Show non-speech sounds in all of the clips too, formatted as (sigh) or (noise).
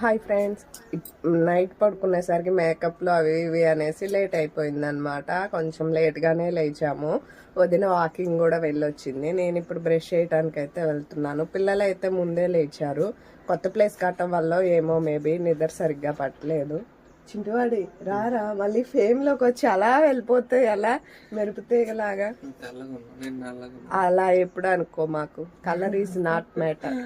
Hi friends. Night పడుకునేసరికి మేకప్లు అవి ఇవి అనేసి లేట్ అయిపోయింది అనమాట కొంచెం లేట్గానే లేచాము. వదిన వాకింగ్ కూడా వెళ్ళొచ్చింది. నేను ఇప్పుడు బ్రష్ చేయడానికి అయితే వెళ్తున్నాను. పిల్లలు అయితే ముందే లేచారు. కొత్త ప్లేస్ కట్టడం వల్ల ఏమో మేబీ నిద్ర సరిగ్గా పట్టలేదు. చింటివాడి రారా? మళ్ళీ ఫేమ్లోకి వచ్చి అలా వెళ్ళిపోతే అలా మెరుపుతీగలాగా అలా ఎప్పుడు అనుకో మాకు. కలర్ ఈజ్ నాట్ మ్యాటర్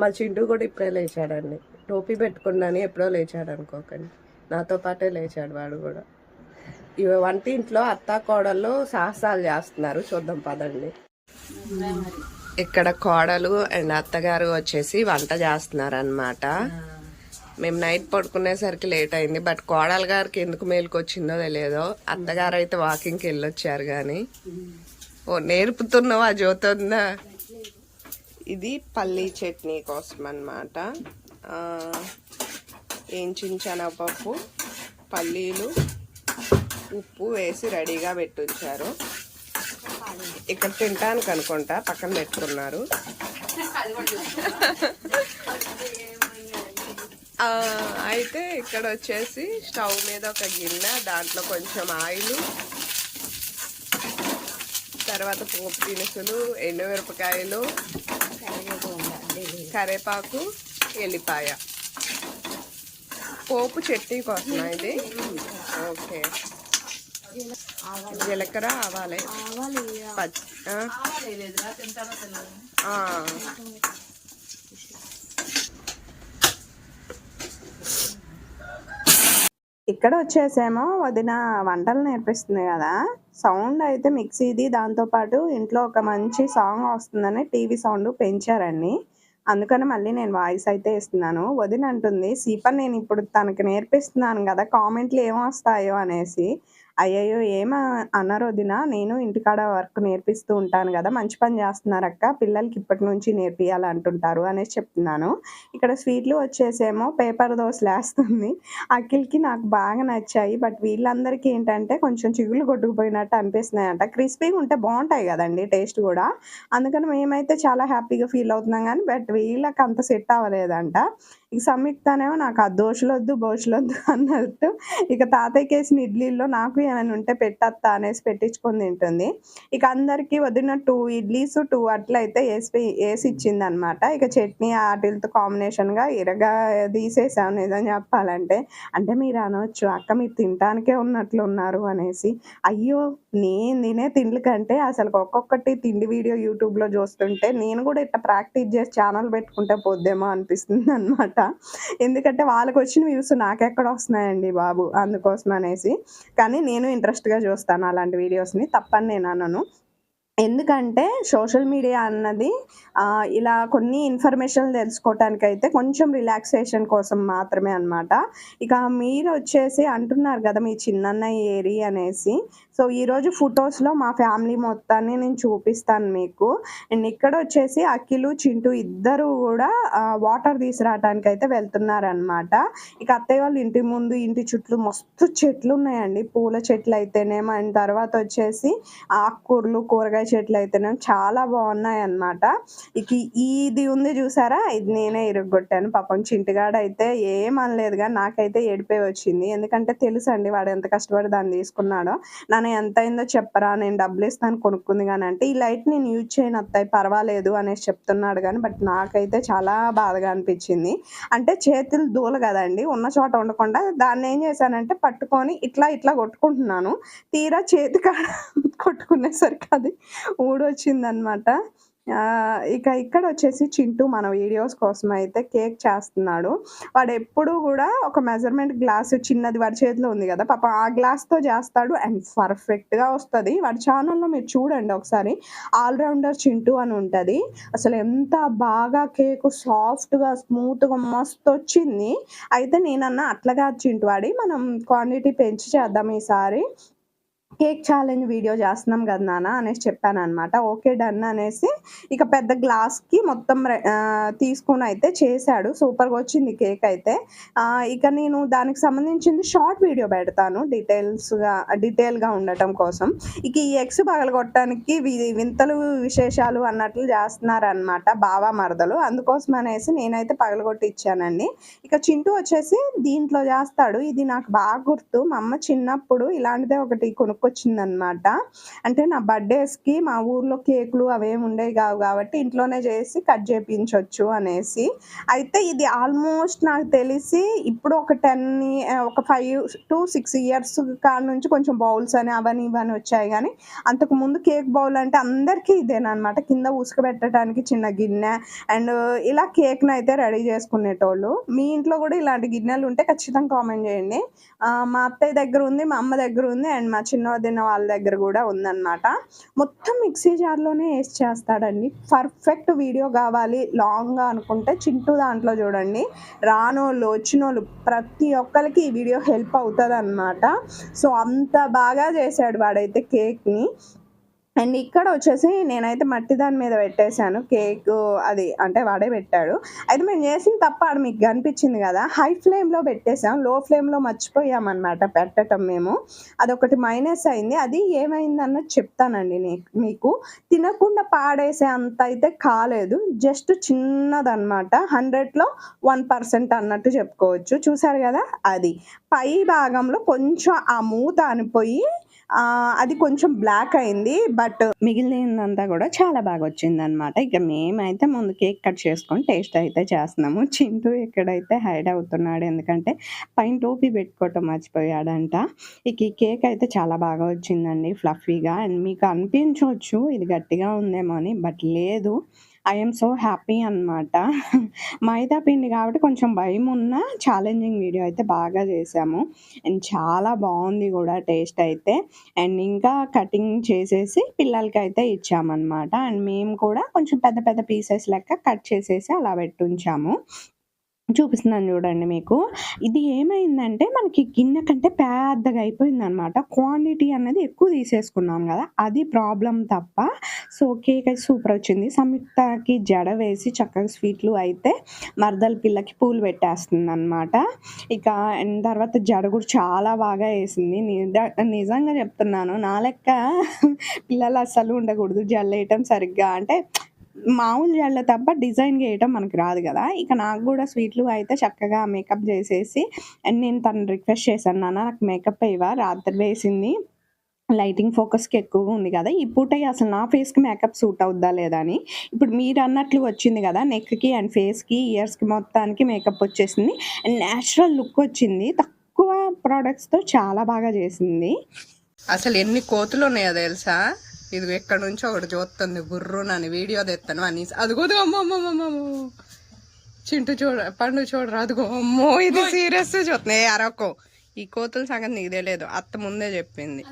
మా చింటూ కూడా ఇప్పుడే లేచాడండి. టోపీ పెట్టుకున్నాను ఎప్పుడో లేచాడు అనుకోకండి. నాతో పాటే లేచాడు వాడు కూడా. ఇవి వంటింట్లో అత్త కోడలు సాహసాలు చేస్తున్నారు. చూద్దాం పదండి. ఇక్కడ కోడలు అండ్ అత్తగారు వచ్చేసి వంట చేస్తున్నారు అనమాట మేము నైట్ పడుకునేసరికి లేట్ అయింది. బట్ కోడలు గారికి ఎందుకు మేలుకు వచ్చిందో తెలియదు. అత్తగారు అయితే వాకింగ్కి వెళ్ళొచ్చారు కానీ ఓ నేర్పుతున్నావా జ్యోతుందా ఇది పల్లీ చట్నీ కోసం అనమాట ఏంచిన శనగపప్పు పల్లీలు ఉప్పు వేసి రెడీగా పెట్టుంచారు ఇక్కడ తినటానికి అనుకుంటా పక్కన పెట్టుకున్నారు. ఆ, అయితే ఇక్కడ వచ్చేసి స్టవ్ మీద ఒక గిన్నె దాంట్లో కొంచెం ఆయిల్ తర్వాత పోపు దినుసులు ఎండుమిరపకాయలు కరేపాకు ఎల్లిపాయ. పోపు చట్నీ కోసం ఇది? ఓకే. జీలకర్ర ఆవాలి. ఇక్కడ వచ్చేసేమో వదిన వంటలు నేర్పిస్తుంది కదా. సౌండ్ అయితే మిక్సీది. దాంతోపాటు ఇంట్లో ఒక మంచి సాంగ్ వస్తుందని టీవీ సౌండ్ పెంచారండి అందుకని మళ్ళీ నేను వాయిస్ అయితే ఇస్తున్నాను వదిన అంటుంది సీపర్ నేను ఇప్పుడు తనకి నేర్పిస్తున్నాను కదా కామెంట్లు ఏమొస్తాయో అనేసి. అయ్యయ్యో ఏమ అన్నారు వదిన నేను ఇంటికాడ వర్క్ నేర్పిస్తూ ఉంటాను కదా మంచి పని చేస్తున్నారు అక్క పిల్లలకి ఇప్పటి నుంచి నేర్పియాలి అంటుంటారు అనేసి చెప్తున్నాను. ఇక్కడ స్వీట్లు వచ్చేసేమో పేపర్ దోశలు వేస్తుంది. అఖిల్కి నాకు బాగా నచ్చాయి బట్ వీళ్ళందరికీ ఏంటంటే కొంచెం చిగులు కొట్టుకుపోయినట్టు అనిపిస్తున్నాయి అంట క్రిస్పీగా ఉంటే బాగుంటాయి కదండి టేస్ట్ కూడా. అందుకని మేమైతే చాలా హ్యాపీగా ఫీల్ అవుతున్నాం కానీ బట్ వీళ్ళకి అంత సెట్ అవ్వలేదంట. ఇక సంయుక్తనేమో నాకు ఆ దోశలొద్దు బోషలొద్దు అన్నట్టు ఇక తాతయ్యకేసిన ఇడ్లీల్లో నాకు ఏమైనా ఉంటే పెట్టత్తా అనేసి పెట్టించుకొని తింటుంది. ఇక అందరికీ వదిన టూ ఇడ్లీస్ టూ అట్లయితే వేసి వేసి ఇచ్చింది అనమాట ఇక చట్నీ వాటితో కాంబినేషన్గా ఇరగా తీసేసాను. నిజం చెప్పాలంటే. అంటే మీరు అనవచ్చు అక్క మీరు తినటానికే ఉన్నట్లు ఉన్నారు అనేసి. అయ్యో నేను తినే తిండ్ల కంటే అసలు ఒక్కొక్కటి తిండి వీడియో యూట్యూబ్లో చూస్తుంటే నేను కూడా ఇట్లా ప్రాక్టీస్ చేసి ఛానల్ పెట్టుకుంటే పోద్దేమో అనిపిస్తుంది అనమాట ఎందుకంటే వాళ్ళకి వచ్చిన వ్యూస్ నాకెక్కడ వస్తున్నాయండి బాబు అందుకోసం అనేసి. కానీ నేను ఇంట్రెస్ట్గా చూస్తాను అలాంటి వీడియోస్ని తప్పని నేను అనను. ఎందుకంటే సోషల్ మీడియా అన్నది ఇలా కొన్ని ఇన్ఫర్మేషన్ తెలుసుకోవటానికి అయితే కొంచెం రిలాక్సేషన్ కోసం మాత్రమే అన్నమాట. ఇక మీరు వచ్చేసి అంటున్నారు కదా మీ చిన్నన్న ఏరి అనేసి సో ఈరోజు ఫొటోస్లో మా ఫ్యామిలీ మొత్తాన్ని నేను చూపిస్తాను మీకు. అండ్ ఇక్కడ వచ్చేసి అఖిలు చింటూ ఇద్దరు కూడా వాటర్ తీసుకురావడానికి అయితే వెళ్తున్నారనమాట ఇక అత్తయ్య వాళ్ళు ఇంటి ముందు ఇంటి చుట్టూ మస్తు చెట్లు ఉన్నాయండి పూల చెట్లు అయితేనేమో అండ్ తర్వాత వచ్చేసి ఆకుకూరలు కూరగాయ చెట్లు అయితేనేమో చాలా బాగున్నాయి అన్నమాట ఇక ఇది ఉంది చూసారా? ఇది నేనే ఇరుగ్గొట్టాను. పాపం చింటిగాడు అయితే ఏం అనలేదు కానీ నాకైతే ఏడిపోయి వచ్చింది. ఎందుకంటే తెలుసండి వాడు ఎంత కష్టపడి దాన్ని తీసుకున్నాడో. నన్ను ఎంత అయిందో చెప్పరా నేను డబ్బులు ఇస్తాను కొనుక్కుంది కానీ అంటే ఈ లైట్ నేను యూజ్ చేయను అత్తాయి పర్వాలేదు అనేసి చెప్తున్నాడు కానీ బట్ నాకైతే చాలా బాధగా అనిపించింది. అంటే చేతులు దూల కదండి ఉన్న చోట ఉండకుండా దాన్ని ఏం చేశానంటే పట్టుకొని ఇట్లా ఇట్లా కొట్టుకుంటున్నాను. తీరా చేతి కాడ (laughs) కొట్టుకునేసరికి అది ఊడొచ్చిందనమాట ఇక ఇక్కడ వచ్చేసి చింటూ మన వీడియోస్ కోసం అయితే కేక్ చేస్తున్నాడు. వాడు ఎప్పుడు కూడా ఒక మెజర్మెంట్ గ్లాస్ చిన్నది వాడి చేతిలో ఉంది కదా పాప ఆ గ్లాస్తో చేస్తాడు అండ్ పర్ఫెక్ట్గా వస్తుంది. వాడి ఛానల్లో మీరు చూడండి ఒకసారి. ఆల్రౌండర్ చింటూ అని ఉంటుంది. అసలు ఎంత బాగా కేక్ సాఫ్ట్గా స్మూత్గా మస్తు వచ్చింది. అయితే నేనన్నా అట్లా కాదు చింటూ వాడి. మనం క్వాంటిటీ పెంచి చేద్దాం ఈసారి. కేక్ ఛాలెంజ్ వీడియో చేస్తున్నాం కదా నాన్న అనేసి చెప్పాను అనమాట ఓకే డన్ అనేసి ఇక పెద్ద గ్లాస్కి మొత్తం రె- తీసుకొని అయితే చేశాడు. సూపర్గా వచ్చింది కేక్ అయితే. ఇక నేను దానికి సంబంధించింది షార్ట్ వీడియో పెడతాను. డీటెయిల్స్గా డీటెయిల్గా ఉండటం కోసం. ఇక ఈ ఎగ్స్ పగలగొట్టడానికి వి- వింతలు విశేషాలు అన్నట్లు చేస్తున్నారనమాట బావా మరదలు. అందుకోసం అనేసి నేనైతే పగలగొట్టి ఇచ్చానండి ఇక చింటూ వచ్చేసి దీంట్లో చేస్తాడు. ఇది నాకు బాగా గుర్తు. మా అమ్మ చిన్నప్పుడు ఇలాంటిదే ఒకటి కొనుక్కు వచ్చిందనమాట అంటే నా బర్త్డేస్కి మా ఊర్లో కేకులు అవేమి ఉండేవి కావు కాబట్టి ఇంట్లోనే చేసి కట్ చేయించవచ్చు అనేసి. అయితే ఇది ఆల్మోస్ట్ నాకు తెలిసి ఇప్పుడు ఒక టెన్ ఒక ఫైవ్ టు సిక్స్ ఇయర్స్ కాడ నుంచి కొంచెం బౌల్స్ అని అవని ఇవని వచ్చాయి కానీ అంతకు ముందు కేక్ బౌల్ అంటే అందరికీ ఇదేనమాట కింద ఉసుక పెట్టడానికి చిన్న గిన్నె అండ్ ఇలా కేక్ని అయితే రెడీ చేసుకునేటోళ్ళు. మీ ఇంట్లో కూడా ఇలాంటి గిన్నెలు ఉంటే ఖచ్చితంగా కామెంట్ చేయండి. మా అత్తయ్య దగ్గర ఉంది మా అమ్మ దగ్గర ఉంది అండ్ మా చిన్న వదిన వాళ్ళ దగ్గర కూడా ఉందన్నమాట. మొత్తం మిక్సీ జార్లోనే వేసి చేస్తాడండి. పర్ఫెక్ట్ వీడియో కావాలి. లాంగ్గా అనుకుంటే చింటూ దాంట్లో చూడండి. రానోళ్ళు వచ్చినోళ్ళు ప్రతి ఒక్కరికి ఈ వీడియో హెల్ప్ అవుతుంది అనమాట సో అంత బాగా చేశాడు వాడైతే కేక్ని అండ్ ఇక్కడ వచ్చేసి నేనైతే మట్టి దాని మీద పెట్టేశాను. కేక్ అది అంటే వాడే పెట్టాడు. అయితే మేము చేసిన తప్ప ఆడ మీకు కనిపించింది కదా. హై ఫ్లేమ్లో పెట్టేసాం లో ఫ్లేమ్లో మర్చిపోయామన్నమాట పెట్టటం మేము. అదొకటి మైనస్ అయింది. అది ఏమైంది అన్నది చెప్తానండి నీ- మీకు. తినకుండా పాడేసే అంత అయితే కాలేదు. జస్ట్ చిన్నదన్నమాట. హండ్రెడ్లో వన్ పర్సెంట్ అన్నట్టు చెప్పుకోవచ్చు. చూసారు కదా? అది. పై భాగంలో కొంచెం ఆ మూత అనిపోయి అది కొంచెం బ్లాక్ అయింది బట్ మిగిలినదంతా కూడా చాలా బాగా వచ్చింది అనమాట ఇక మేమైతే ముందు కేక్ కట్ చేసుకొని టేస్ట్ అయితే చేస్తున్నాము. చింటూ ఎక్కడైతే హైడ్ అవుతున్నాడు ఎందుకంటే పైన టోపీ పెట్టుకోవటం మర్చిపోయాడంట. ఇక ఈ కేక్ అయితే చాలా బాగా వచ్చిందండి ఫ్లఫీగా అండ్ మీకు అనిపించవచ్చు ఇది గట్టిగా ఉందేమో అని బట్ లేదు. ఐఎమ్ సో హ్యాపీ అనమాట మైదా పిండి కాబట్టి కొంచెం భయం ఉన్న ఛాలెంజింగ్ వీడియో అయితే బాగా చేసాము. అండ్ చాలా బాగుంది కూడా టేస్ట్ అయితే. అండ్ ఇంకా కటింగ్ చేసేసి పిల్లలకి అయితే ఇచ్చామన్నమాట. అండ్ మేము కూడా కొంచెం పెద్ద పెద్ద పీసెస్ లెక్క కట్ చేసేసి అలా పెట్టుంచాము చూపిస్తున్నాను చూడండి మీకు. ఇది ఏమైందంటే మనకి గిన్నె కంటే పెద్దగా అయిపోయింది అనమాట క్వాంటిటీ అనేది ఎక్కువ తీసేసుకున్నాం కదా అది ప్రాబ్లం తప్ప. సో కేక్ అయితే సూపర్ వచ్చింది. సంయుక్తకి జడ వేసి చక్కగా స్వీట్లు అయితే మరదల పిల్లకి పూలు పెట్టేస్తుంది అనమాట ఇక తర్వాత జడ కూడా చాలా బాగా వేసింది. నిజంగా చెప్తున్నాను నా లెక్క పిల్లలు అస్సలు ఉండకూడదు జల్లు వేయటం సరిగ్గా. అంటే మామూలు జల్ల తప్ప డిజైన్ వేయటం మనకు రాదు కదా. ఇక నాకు కూడా స్వీట్లు అయితే చక్కగా మేకప్ చేసేసి నేను తను రిక్వెస్ట్ చేశాను నాన్న నాకు మేకప్ ఇవ్వ రాత్రి వేసింది లైటింగ్ ఫోకస్కి ఎక్కువగా ఉంది కదా. ఈ పూట అసలు నా ఫేస్కి మేకప్ సూట్ అవుద్దా లేదా అని. ఇప్పుడు మీరు అన్నట్లు వచ్చింది కదా నెక్కి అండ్ ఫేస్కి ఇయర్స్కి మొత్తానికి మేకప్ వచ్చేసింది. అండ్ న్యాచురల్ లుక్ వచ్చింది. తక్కువ ప్రోడక్ట్స్తో చాలా బాగా చేసింది. అసలు ఎన్ని కోతులు ఉన్నాయో తెలుసా? ఇది ఎక్కడి నుంచో ఒకటి చూస్తుంది గుర్రు నన్ను వీడియో తెస్తాను అని అదిగోదు అమ్మో చింటూ చూడ పండు చూడరు అదిగో అమ్మో ఇది సీరియస్ చూస్తుంది. ఏ అరకో ఈ కోతుల సంగతి నీకు తెలియదు అత్త ముందే చెప్పింది.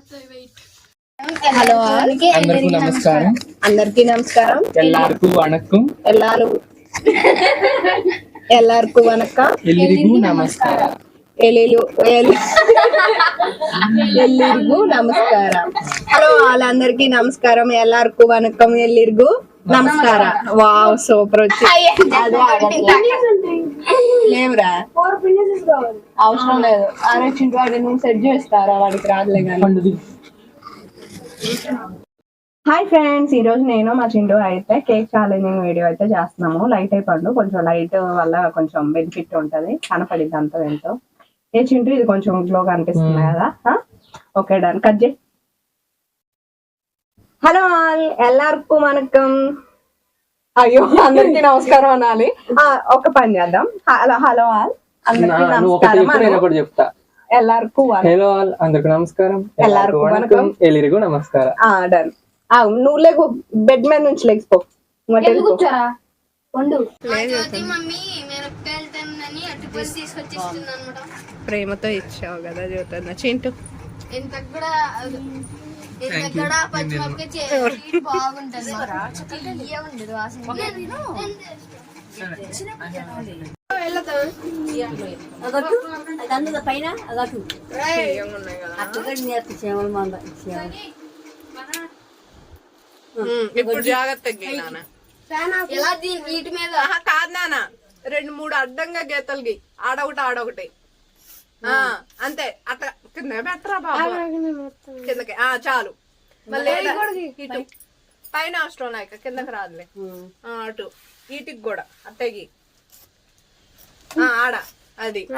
హలో అందరికీ నమస్కారం. అందరికీ నమస్కారం. ఎల్లార్కు వణకం ఎల్లారు. ఎల్లార్కు వణకం నమస్కారం. ఎల్లిరుగు నమస్కారం హలో వాళ్ళందరికీ నమస్కారం ఎల్లారుకు వనకం ఎల్లిరుగు నమస్కారం వావ్ సూపర్ వచ్చి. లేవురా అవసరం లేదు అరే చింటూ వాడి నువ్వు సెట్ చేస్తారా వాడికి రాదులే కానీ హాయ్ ఫ్రెండ్స్ ఈ రోజు నేను మా చింటూ అయితే కేక్ ఛాలెంజింగ్ వీడియో అయితే చేస్తున్నాము లైట్ అయిపోండు కొంచెం లైట్ వల్ల కొంచెం బెనిఫిట్ ఉంటది కనపడిద్ది అంత ఎంతో ఏ చింటూ ఇది కొంచెం గ్లోగా కనిపిస్తున్నాయి hmm. కదా? Okay done cut hello all ఎల్లార్కు మనకం అయ్యో అందరికి (laughs) నమస్కారం అనాలి. ఒక పని చేద్దాం. హలో హలో ఆల్ అందరికీ చెప్తా. ఎల్లార్కు హలో ఆల్ అందరికి నమస్కారం. ఎల్లార్కు వనకం. నమస్కారం. ఆ డన్ ఆ నువ్వు లేకు బెడ్ మీద నుంచి లేకపో కూర్చోరా? మమ్మీ. ప్రేమతో ఇచ్చావు కదా జ్యోతన్న. చింటూ. కూడా పైన అక్కడ మన ఇప్పుడు జాగ్రత్తగా. ఎలా దీని వీటి మీద? కాదు నాన్న. రెండు మూడు అడ్డంగా గీతలు గీ ఆడొకటి ఆడొకటి. ఆ, అంతే. అట్లా. కింద పెట్టరా బాబు? కిందకి. ఆ చాలు. మళ్ళీ ఇటు. పైన అవసరం లేక కిందకి రాదులే. అటు. వీటికి కూడా. అత్తకి ఆడ. అది.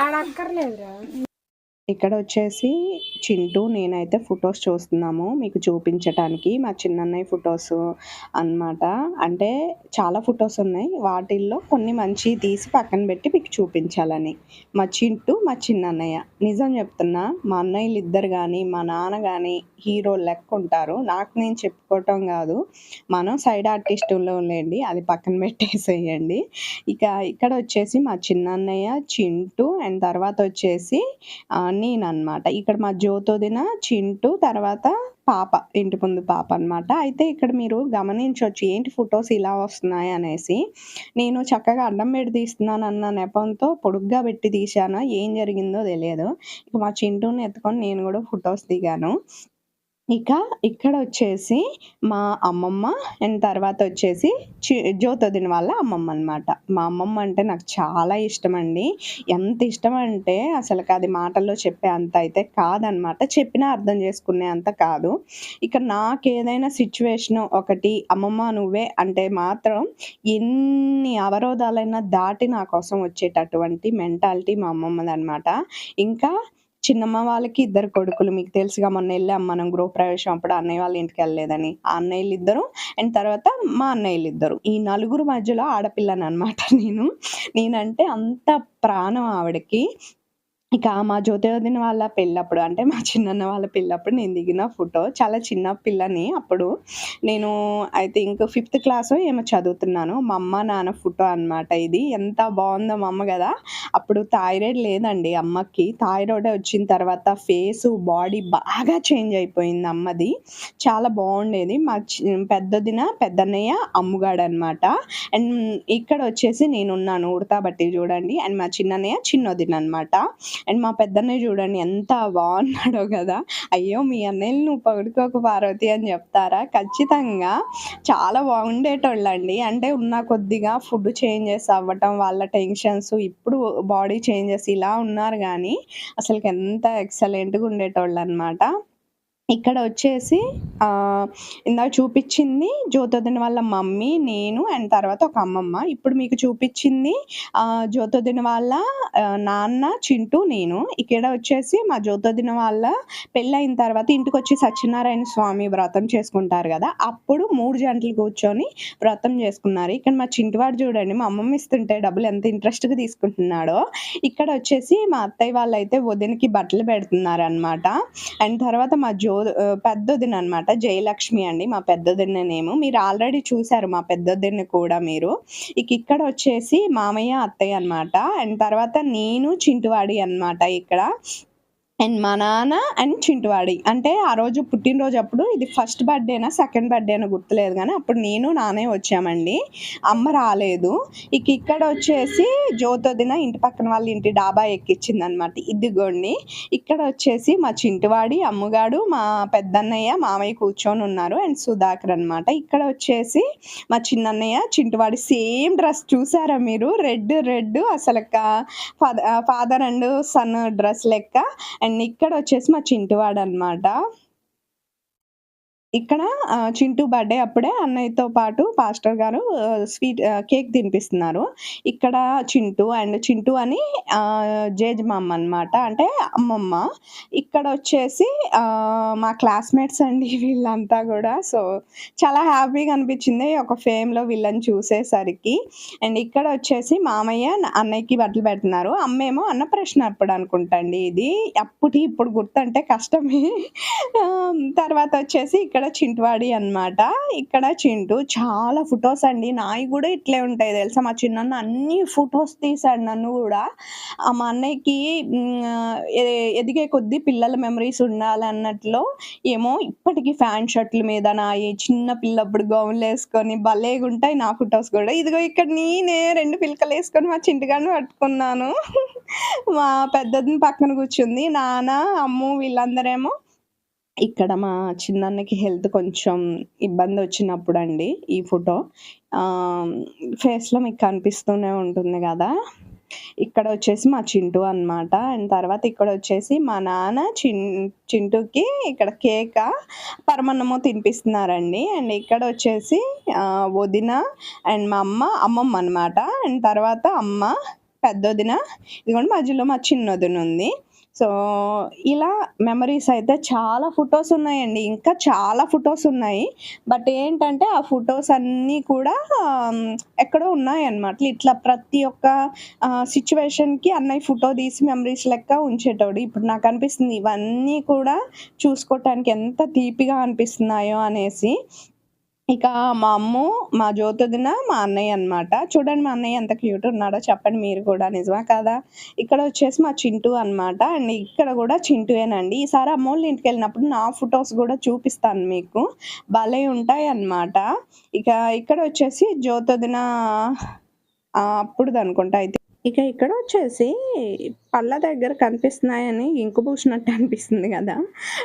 ఇక్కడ వచ్చేసి చింటూ నేనైతే ఫొటోస్ చూస్తున్నాము మీకు చూపించటానికి మా చిన్నన్నయ్య ఫొటోస్ అన్నమాట. అంటే చాలా ఫొటోస్ ఉన్నాయి. వాటిల్లో కొన్ని మంచి తీసి పక్కన పెట్టి మీకు చూపించాలని. మా చింటూ మా చిన్నన్నయ్య. నిజం చెప్తున్నా మా అన్నయ్యలు ఇద్దరు కానీ మా నాన్న కానీ హీరో లెక్క ఉంటారు. నాకు నేను చెప్పుకోవటం కాదు. మనం సైడ్ ఆర్టిస్టులో లేండి అది పక్కన పెట్టేసేయండి. ఇక ఇక్కడ వచ్చేసి మా చిన్నన్నయ్య చింటూ అండ్ తర్వాత వచ్చేసి నేను అనమాట ఇక్కడ మా జ్యోతోదిన చింటూ తర్వాత పాప ఇంటి ముందు పాప అన్నమాట. అయితే ఇక్కడ మీరు గమనించవచ్చు ఏంటి ఫొటోస్ ఇలా వస్తున్నాయి అనేసి. నేను చక్కగా అడ్డం పెట్టి తీస్తున్నాను అన్న నెపంతో పొడుగ్గా పెట్టి తీశాను ఏం జరిగిందో తెలియదు. ఇక మా చింటూని ఎత్తుకొని నేను కూడా ఫొటోస్ దిగాను. ఇక ఇక్కడ వచ్చేసి మా అమ్మమ్మ అండ్ తర్వాత వచ్చేసి చి జ్యోతోదిన వాళ్ళ అమ్మమ్మ అనమాట మా అమ్మమ్మ అంటే నాకు చాలా ఇష్టం అండి ఎంత ఇష్టం అంటే అసలు అది మాటల్లో చెప్పే అంత అయితే కాదనమాట చెప్పినా అర్థం చేసుకునే అంత కాదు. ఇక నాకు ఏదైనా సిచ్యువేషన్ ఒకటి అమ్మమ్మ నువ్వే అంటే మాత్రం ఎన్ని అవరోధాలైనా దాటి నా కోసం వచ్చేటటువంటి మెంటాలిటీ మా అమ్మమ్మది అనమాట ఇంకా చిన్నమ్మ వాళ్ళకి ఇద్దరు కొడుకులు. మీకు తెలుసుగా మొన్న వెళ్ళాం మనం గృహప్రవేశం అప్పుడు అన్నయ్య వాళ్ళ ఇంటికి వెళ్ళలేదని. ఆ అన్నయ్యలు ఇద్దరు అండ్ తర్వాత మా అన్నయ్యలు ఇద్దరు. ఈ నలుగురు మధ్యలో ఆడపిల్లని అనమాట నేను. నేనంటే అంత ప్రాణం ఆవిడకి. ఇక మా జ్యోతివదిన వాళ్ళ పెళ్ళప్పుడు అంటే మా చిన్నన్న వాళ్ళ పెళ్ళప్పుడు నేను దిగిన ఫోటో చాలా చిన్న పిల్లని అప్పుడు. నేను ఐ థింక్ ఫిఫ్త్ క్లాస్ ఏమో చదువుతున్నాను. మా అమ్మ నాన్న ఫోటో అన్నమాట ఇది. ఎంత బాగుందో మా అమ్మ కదా. అప్పుడు థైరాయిడ్ లేదండి అమ్మకి. థైరాయిడ్ వచ్చిన తర్వాత ఫేస్ బాడీ బాగా చేంజ్ అయిపోయింది అమ్మది. చాలా బాగుండేది. మా చి- పెద్దదిన పెద్దన్నయ్య అమ్ముగాడు అనమాట అండ్ ఇక్కడ వచ్చేసి నేనున్నాను ఉడతా బట్టి చూడండి. అండ్ మా చిన్నన్నయ్య చిన్నదిన అనమాట అండ్ మా పెద్దన్నయ్య చూడండి ఎంత బాగున్నాడో కదా. అయ్యో మీ అన్నయ్యలు నువ్వు పగుడుకోక పార్వతి అని చెప్తారా? ఖచ్చితంగా చాలా బాగుండేటోళ్ళండి. అంటే ఉన్న కొద్దిగా ఫుడ్ చేంజెస్ అవ్వటం వాళ్ళ టెన్షన్స్ ఇప్పుడు బాడీ చేంజెస్ ఇలా ఉన్నారు కానీ అసలు ఎంత ఎక్సలెంట్గా ఉండేటోళ్ళు అనమాట ఇక్కడ వచ్చేసి ఇందాక చూపించింది జ్యోతోదిన వాళ్ళ మమ్మీ నేను అండ్ తర్వాత ఒక అమ్మమ్మ. ఇప్పుడు మీకు చూపించింది ఆ, జ్యోతోదిన వాళ్ళ నాన్న చింటూ నేను. ఇక్కడ వచ్చేసి మా జ్యోతోదిన వాళ్ళ పెళ్ళైన తర్వాత ఇంటికి వచ్చి సత్యనారాయణ స్వామి వ్రతం చేసుకుంటారు కదా అప్పుడు మూడు జంటలు కూర్చొని వ్రతం చేసుకున్నారు. ఇక్కడ మా చింటివాడు చూడండి మా అమ్మమ్మ ఇస్తుంటే డబ్బులు ఎంత ఇంట్రెస్ట్గా తీసుకుంటున్నాడో. ఇక్కడ వచ్చేసి మా అత్తయ్య వాళ్ళు అయితే వదినకి బట్టలు పెడుతున్నారు అనమాట అండ్ తర్వాత మా జ్యో ఆ, పెద్దదిన అనమాట జయలక్ష్మి అండి మా పెద్దదిన్న నేము. మీరు ఆల్రెడీ చూశారు మా పెద్దదిన్న కూడా మీరు. ఇక ఇక్కడ వచ్చేసి మామయ్య అత్తయ్య అన్నమాట అండ్ తర్వాత నేను చింటువాడి అన్నమాట ఇక్కడ. అండ్ మా నాన్న అండ్ చింటువాడి. అంటే ఆ రోజు పుట్టినరోజు అప్పుడు ఇది ఫస్ట్ బర్త్డేనా సెకండ్ బర్త్డేనా గుర్తులేదు కానీ అప్పుడు నేను నానే వచ్చామండి. అమ్మ రాలేదు. ఇక ఇక్కడ వచ్చేసి జ్యోతొదిన ఇంటి పక్కన వాళ్ళ ఇంటి డాబా ఎక్కించింది అనమాట ఇదిగోండి. ఇక్కడ వచ్చేసి మా చింటివాడి అమ్మగాడు మా పెద్దన్నయ్య మామయ్య కూర్చొని ఉన్నారు అండ్ సుధాకర్ అనమాట ఇక్కడ వచ్చేసి మా చిన్నన్నయ్య చింటివాడి సేమ్ డ్రెస్ చూసారా మీరు? రెడ్ రెడ్ అసలు ఫాదర్ అండ్ సన్ డ్రెస్ లెక్క. అండ్ ఇక్కడ వచ్చేసి మా చింటివాడు అన్నమాట ఇక్కడ చింటూ బర్త్డే అప్పుడే అన్నయ్యతో పాటు పాస్టర్ గారు స్వీట్ కేక్ తినిపిస్తున్నారు. ఇక్కడ చింటూ అండ్ చింటూ అని ఆ, జేజమామ అన్నమాట. అంటే అమ్మమ్మ. ఇక్కడ వచ్చేసి మా క్లాస్మేట్స్ అండి (laughs) వీళ్ళంతా కూడా. సో చాలా హ్యాపీగా అనిపించింది ఒక ఫేమ్లో వీళ్ళని చూసేసరికి. అండ్ ఇక్కడ వచ్చేసి మామయ్య అన్నయ్యకి బట్టలు పెడుతున్నారు. అమ్మేమో అన్న ప్రశ్న అప్పుడు అనుకుంటండి ఇది. అప్పుడు ఇప్పుడు గుర్తంటే కష్టమే. తర్వాత వచ్చేసి ఇక్కడ ఇక్కడ చింటువాడి అన్నమాట. ఇక్కడ చింటూ చాలా ఫొటోస్ అండి. నాయి కూడా ఇట్లే ఉంటాయి తెలుసా? మా చిన్న అన్ని ఫొటోస్ తీసాడు నన్ను కూడా. మా అన్నయ్యకి ఎదిగే కొద్దీ పిల్లల మెమరీస్ ఉండాలన్నట్లు ఏమో ఇప్పటికీ ఫ్యాన్ షర్ట్ల మీద నాయి చిన్న పిల్లప్పుడు గౌన్లు వేసుకొని భలేగా ఉంటాయి నా ఫొటోస్ కూడా. ఇదిగో ఇక్కడ నేనే రెండు పిలకలు వేసుకొని మా చింటిగాను పట్టుకున్నాను. మా పెద్దదిని పక్కన కూర్చుంది. నాన్న అమ్ము వీళ్ళందరేమో ఇక్కడ మా చిన్నన్నకి హెల్త్ కొంచెం ఇబ్బంది వచ్చినప్పుడు అండి ఈ ఫోటో. ఫేస్లో మీకు కనిపిస్తూనే ఉంటుంది కదా. ఇక్కడ వచ్చేసి మా చింటూ అన్నమాట. అండ్ తర్వాత ఇక్కడ వచ్చేసి మా నాన్న చిన్ చింటూకి ఇక్కడ కేక పరమన్నము తినిపిస్తున్నారండి. అండ్ ఇక్కడ వచ్చేసి వదిన అండ్ మా అమ్మ అమ్మమ్మ అనమాట అండ్ తర్వాత అమ్మ పెద్దొదిన ఇదిగోండి మధ్యలో మా చిన్నొదిన ఉంది సో ఇలా మెమరీస్ అయితే చాలా ఫొటోస్ ఉన్నాయండి. ఇంకా చాలా ఫొటోస్ ఉన్నాయి. బట్ ఏంటంటే ఆ ఫొటోస్ అన్నీ కూడా ఎక్కడో ఉన్నాయన్నమాట. ఇట్లా ప్రతి ఒక్క సిచ్యువేషన్కి అన్నయ్య ఫోటో తీసి మెమరీస్ లెక్క ఉంచేటోడు. ఇప్పుడు నాకు అనిపిస్తుంది ఇవన్నీ కూడా చూసుకోవటానికి ఎంత తీపిగా అనిపిస్తున్నాయో అనేసి. ఇక మా అమ్మ మా జ్యోతిదిన మా అన్నయ్య అన్నమాట. చూడండి మా అన్నయ్య ఎంత క్యూట్ ఉన్నాడో చెప్పండి మీరు కూడా. నిజమా కదా? ఇక్కడ వచ్చేసి మా చింటూ అన్నమాట. అండ్ ఇక్కడ కూడా చింటూయేనండి. ఈసారి అమ్మోళ్ళ ఇంటికి వెళ్ళినప్పుడు నా ఫొటోస్ కూడా చూపిస్తాను మీకు. భలే ఉంటాయి అన్నమాట. ఇక ఇక్కడ వచ్చేసి జ్యోతిదిన అప్పుడుది అనుకుంటా అయితే ఇక ఇక్కడ వచ్చేసి పళ్ళ దగ్గర కనిపిస్తున్నాయని ఇంకు పూసినట్టు అనిపిస్తుంది కదా.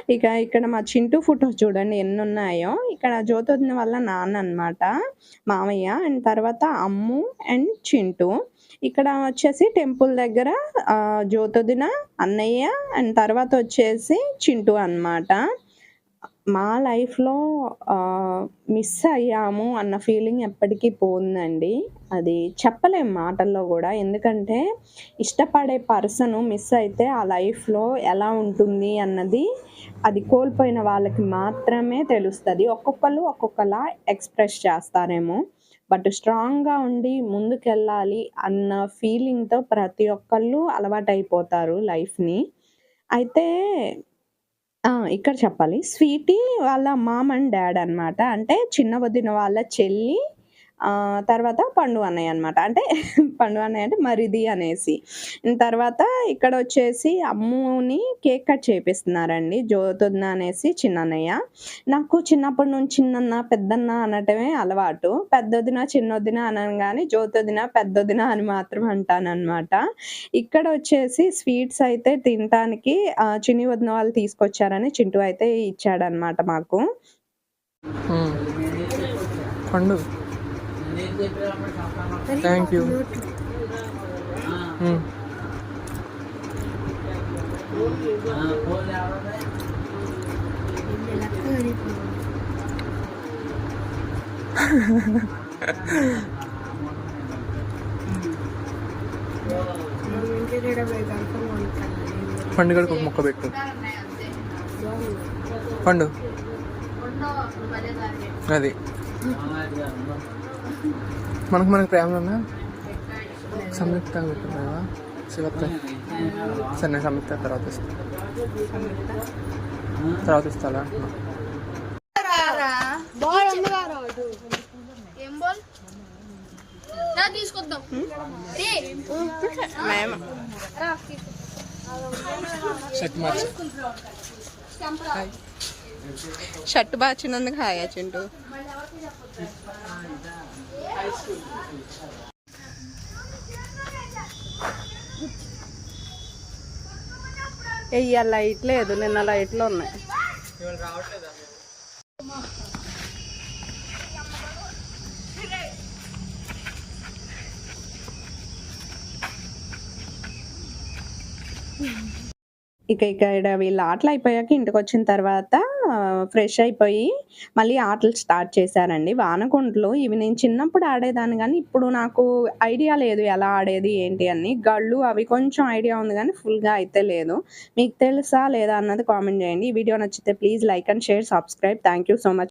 ఇక ఇక్కడ మా చింటూ ఫోటోస్ చూడండి ఎన్ని ఉన్నాయో ఇక్కడ జ్యోతిదిన వల్ల నాన్న అన్నమాట మామయ్య అండ్ తర్వాత అమ్ము అండ్ చింటూ. ఇక్కడ వచ్చేసి టెంపుల్ దగ్గర ఆ, జ్యోతిదిన అన్నయ్య అండ్ తర్వాత వచ్చేసి చింటూ అన్నమాట. మా లైఫ్లో మిస్ అయ్యాము అన్న ఫీలింగ్ ఎప్పటికీ పోందండి. అది చెప్పలేం మాటల్లో కూడా. ఎందుకంటే ఇష్టపడే పర్సను మిస్ అయితే ఆ లైఫ్లో ఎలా ఉంటుంది అన్నది అది కోల్పోయిన వాళ్ళకి మాత్రమే తెలుస్తుంది. ఒక్కొక్కరు ఒక్కొక్కలా ఎక్స్ప్రెస్ చేస్తారేమో. బట్ స్ట్రాంగ్గా ఉండి ముందుకెళ్ళాలి అన్న ఫీలింగ్తో ప్రతి ఒక్కళ్ళు అలవాటైపోతారు లైఫ్ని అయితే ఆ! ఇక్కడ చెప్పాలి. స్వీటీ వాళ్ళ మామ్ అండ్ డాడ్ అనమాట. అంటే చిన్న వదిన వాళ్ళ చెల్లి తర్వాత పండు అన్నయ్య అనమాట. అంటే (laughs) పండు అన్నయ్య అంటే మరిది అనేసి. తర్వాత ఇక్కడ వచ్చేసి అమ్ముని కేక్ కట్ చేపిస్తున్నారండి. జ్యోతున్న అనేసి చిన్నన్నయ్య. నాకు చిన్నప్పటి నుంచి చిన్నన్న, పెద్దన్న అనటమే అలవాటు. పెద్దొదిన, చిన్నొదిన అనంగానే జ్యోతుదిన పెద్దొదిన అని మాత్రం అంటానన్నమాట ఇక్కడ వచ్చేసి స్వీట్స్ అయితే తినటానికి చిన్ని వదిన వాళ్ళు తీసుకొచ్చారని చింటూ అయితే ఇచ్చాడనమాట మాకు. పండు థ్యాంక్ యూ. పండు గడికి ఒక మొక్క పెట్టు. పండు. అది. మనకు మనకు ప్రేమలు సంయుక్త పెట్టుకున్నావా శివత్త సరే నేను సంయుక్త తర్వాత ఇస్తా తర్వాత ఇస్తాలా తీసుకొద్దాం షర్ట్ మార్చి బాగా చిన్నందుకు హాయా చింటూ ఇవాళ లైట్ లేదు నిన్న లైట్లు ఉన్నాయి ఇక ఇక్కడ వీళ్ళు ఆటలు అయిపోయాక ఇంటికి వచ్చిన తర్వాత ఫ్రెష్ అయిపోయి మళ్ళీ ఆటలు స్టార్ట్ చేశారండి. వానకుంట్లు ఇవి నేను చిన్నప్పుడు ఆడేదాన్ని కానీ ఇప్పుడు నాకు ఐడియా లేదు ఎలా ఆడేది ఏంటి అని. గళ్ళు అవి కొంచెం ఐడియా ఉంది కానీ ఫుల్గా అయితే లేదు. మీకు తెలుసా లేదా అన్నది కామెంట్ చేయండి. ఈ వీడియో నచ్చితే please like and share subscribe. Thank you so much.